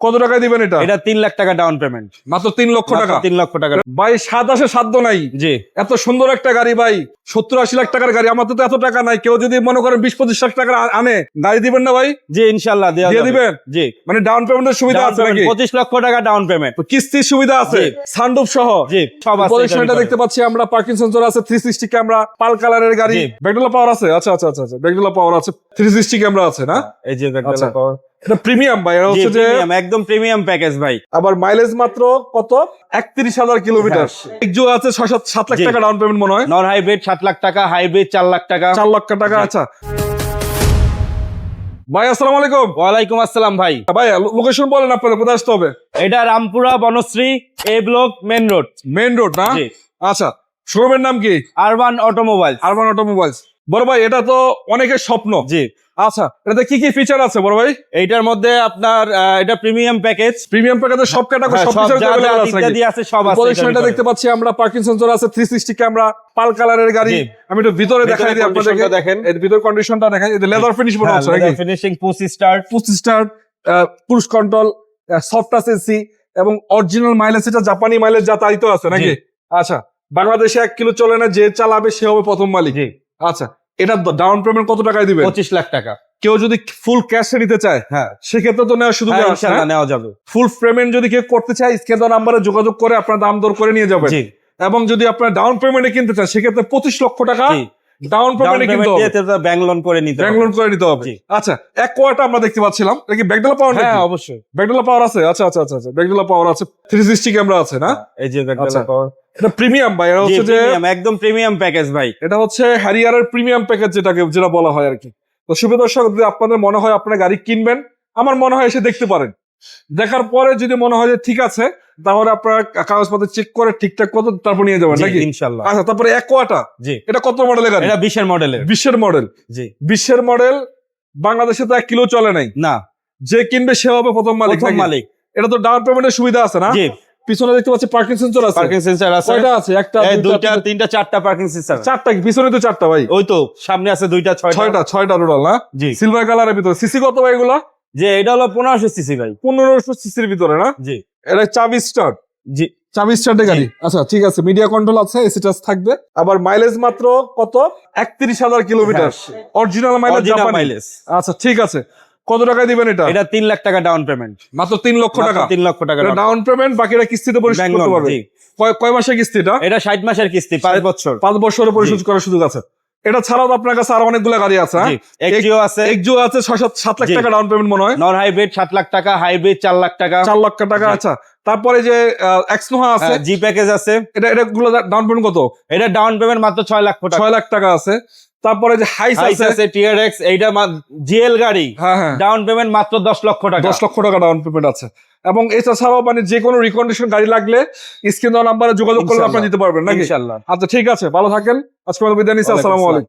কত টাকায় দিবেন এটা? এটা তিন লাখ টাকা ডাউন পেমেন্ট মাত্র তিন লক্ষ টাকা? তিন লক্ষ টাকা। ভাই সাত আসে সাধ্য নাই। জি। এত সুন্দর একটা গাড়ি ভাই। সত্তর আশি লাখ টাকার গাড়ি। আমার তো এত টাকা নাই। কেউ যদি মনে করেন বিশ পঁচিশ লাখ টাকা আনে গাড়ি দিবেন না ভাই? জি ইনশাল্লাহ দিয়ে। দিবেন? জি। মানে ডাউন পেমেন্টের সুবিধা আছে নাকি? পঁচিশ লক্ষ টাকা ডাউন পেমেন্ট কিস্তির সুবিধা আছে। সানরুফ সহ? জি সব আছে দেখতে পাচ্ছি আমরা। পার্কিং সেন্সর আছে থ্রি সিক্সটি ক্যামেরা পাল কালারের গাড়ি। ব্যাকডোলা পাওয়ার আছে? আচ্ছা আচ্ছা আচ্ছা আচ্ছা। ব্যাকডোলা পাওয়ার আছে। থ্রি সিক্সটি ক্যামেরা আছে না? এই যে আচ্ছা। ব্যাকডোলা পাওয়ার এটা প্রিমিয়াম ভাই এটা হচ্ছে যে একদম প্রিমিয়াম প্যাকেজ ভাই। আবার মাইলেজ মাত্র কত? একত্রিশ হাজার কিলোমিটার একজো আছে ছয় সাত সাত লাখ টাকা ডাউন পেমেন্ট মনে হয়। নন হাইব্রিড সাত লাখ টাকা হাইব্রিড চার লাখ টাকা। চার লক্ষ টাকা আচ্ছা। ভাই আসসালামু আলাইকুম। ওয়ালাইকুম আসসালাম ভাই। ভাই লোকেশন বলেন আপনাদের কোথায় আসতে হবে? এটা Rampura Banasree A block main road main road না? আচ্ছা। শোরুমের নাম কি? Urban Automobile Urban Automobiles. বড় ভাই এটা তো অনেকের স্বপ্ন। জি। আচ্ছা এটাতে কি কি ফিচার আছে বড় ভাই? এইটার মধ্যে আপনার এটা প্রিমিয়াম প্যাকেজ প্রিমিয়াম প্যাকেজে সব ক্যাটাগরি সব ফিচার আছে ইত্যাদি আছে সব আছে পজিশনটা দেখতে পাচ্ছি আমরা পার্কিং সেন্সর আছে থ্রি সিক্সটি ক্যামেরা পাল কালারের গাড়ি। আমি একটু ভিতরে দেখাই দিই আপনাদেরকে। দেখেন। এর ভিতর কন্ডিশনটা দেখেন এই লেদার ফিনিশ মনে হচ্ছে নাকি? Finishing push start push start push control soft touch AC এবং অরিজিনাল মাইলেজ এটা জাপানি মাইলেজ যা তাই তো আছে নাকি? আচ্ছা বাংলাদেশে এক কিলো চলে না যে চালাবে সে হবে প্রথম মালিক। আচ্ছা এটা ডাউন পেমেন্ট কত টাকায় দিবে পঁচিশ লাখ টাকা। কেউ যদি ফুল ক্যাশে নিতে চায় হ্যাঁ। সেক্ষেত্রে তো নেওয়া হ্যাঁ, আছে ইনশাআল্লাহ নেওয়া যাবে। ফুল পেমেন্ট যদি কেউ করতে চায় স্ক্যান নাম্বারে যোগাযোগ করে আপনার দাম দর করে নিয়ে যাবে এবং যদি আপনার ডাউন পেমেন্টে কিনতে চান সেক্ষেত্রে পঁচিশ লক্ষ টাকা ডাউন পেমেন্টে কিনতে ব্যাংক লোন করে নিতে ব্যাংক লোন করে নিতে হবে। আচ্ছা এক কোয়াটা আমরা দেখতে পাচ্ছিলাম। এটা কি ব্যাকডোলা পাওয়ার হ্যাঁ অবশ্যই। ব্যাকডোলা পাওয়ার আছে? আচ্ছা আচ্ছা আচ্ছা আচ্ছা। ব্যাকডোলা পাওয়ার আছে। থ্রি সিক্সটি ক্যামেরা আছে না? এই যে ব্যাকডোলা আচ্ছা। পাওয়ার এটা প্রিমিয়াম ভাই এটা হচ্ছে যে প্রিমিয়াম একদম প্রিমিয়াম প্যাকেজ ভাই। এটা হচ্ছে হ্যারিয়ারের প্রিমিয়াম প্যাকেজ যেটাকে যেটা বলা হয় আর কি তো সুবিধা দর্শক যদি আপনাদের মনে হয় আপনার গাড়ি কিনবেন আমার মনে হয় এসে দেখতে পারেন। দেখার পরে যদি মনে হয় যে ঠিক আছে তাহলে আপনার কাগজপত্র চেক করে ঠিকঠাক কত তারপর নিয়ে যাবেন নাকি? ইনশাআল্লাহ আচ্ছা তারপরে একোয়াটা জি। এটা কত মডেলের গাড়ি? এটা বিশের মডেলের বিশ্বের মডেল জি। বিশ্বের মডেল বাংলাদেশে তো এক কিলো চলে নাই। না। যে কিনবে সে হবে প্রথম মালিক প্রথম মালিক। এটা তো ডাউন পেমেন্টের সুবিধা আছে না? জি। পিছনে দেখতে পাচ্ছি পার্কিং সেন্সর আছে। পার্কিং সেন্সর আছে। কয়টা আছে? একটা এই দুইটা, দুইটা তিনটা। চারটা পার্কিং সেন্সর চারটা কি? পিছনে তো চারটা ভাই। ওই তো সামনে আছে দুইটা ছয়টা। ছয়টা ছয়টা রোডাল না? জি। সিলভার কালারের ভিতরে। সিসি কত ভাই এগুলা? যে এটা হলো পনেরোশো সিসি ভাই। পনেরোশো সিসির ভিতরে না? জি। এটা চাবি স্টার্ট। জি চাবি স্টার্টের গাড়ি। আচ্ছা ঠিক আছে মিডিয়া কন্ট্রোল আছে এসি টাচ থাকবে। আবার মাইলেজ মাত্র কত? একত্রিশ হাজার কিলোমিটার অরিজিনাল মাইলেজ মাইলেজ আচ্ছা ঠিক আছে। কত টাকায় দিবেন এটা? এটা তিন লাখ টাকা ডাউন পেমেন্ট মাত্র তিন লক্ষ টাকা? তিন লক্ষ টাকা ডাউন পেমেন্ট বাকিটা কিস্তিতে পরিশোধ করতে পারবে। কয় কয় মাসের কিস্তি এটা এটা ষাট মাসের কিস্তি পাঁচ বছর। পাঁচ বছরে পরিশোধ করার সুযোগ আছে। এটা ছাড়াও আপনার কাছে আরও অনেকগুলো গাড়ি আছে হ্যাঁ? এক্সিও আছে। একজো আছে ছয় সাত লাখ টাকা ডাউন পেমেন্ট মনে হয়। নন হাইব্রিড সাত লাখ টাকা হাইব্রিড চার লাখ টাকা। চার লক্ষ টাকা আচ্ছা। তারপরে যে এক্সনোহা আছে জি প্যাকেজ আছে। এটা এটা গুলো ডাউন পেমেন্ট কত? এটা ডাউন পেমেন্ট মাত্র ছয় লাখ টাকা। ছয় লাখ টাকা আছে। তারপরে যে হাইস হাইস আছে টিআরএক্স এইটা জিএল গাড়ি। হ্যাঁ হ্যাঁ। ডাউন পেমেন্ট মাত্র দশ লক্ষ টাকা। দশ লক্ষ টাকা ডাউন পেমেন্ট আছে। এবং এছাড়াও মানে যে কোনো রিকন্ডিশন গাড়ি লাগলে স্ক্রিন নাম্বারে যোগাযোগ করলে আপনি। দিতে পারবেন নাকি? আচ্ছা ঠিক আছে ভালো থাকেন। আজকে বিদায় নিচ্ছি আসসালামু। আলাইকুম।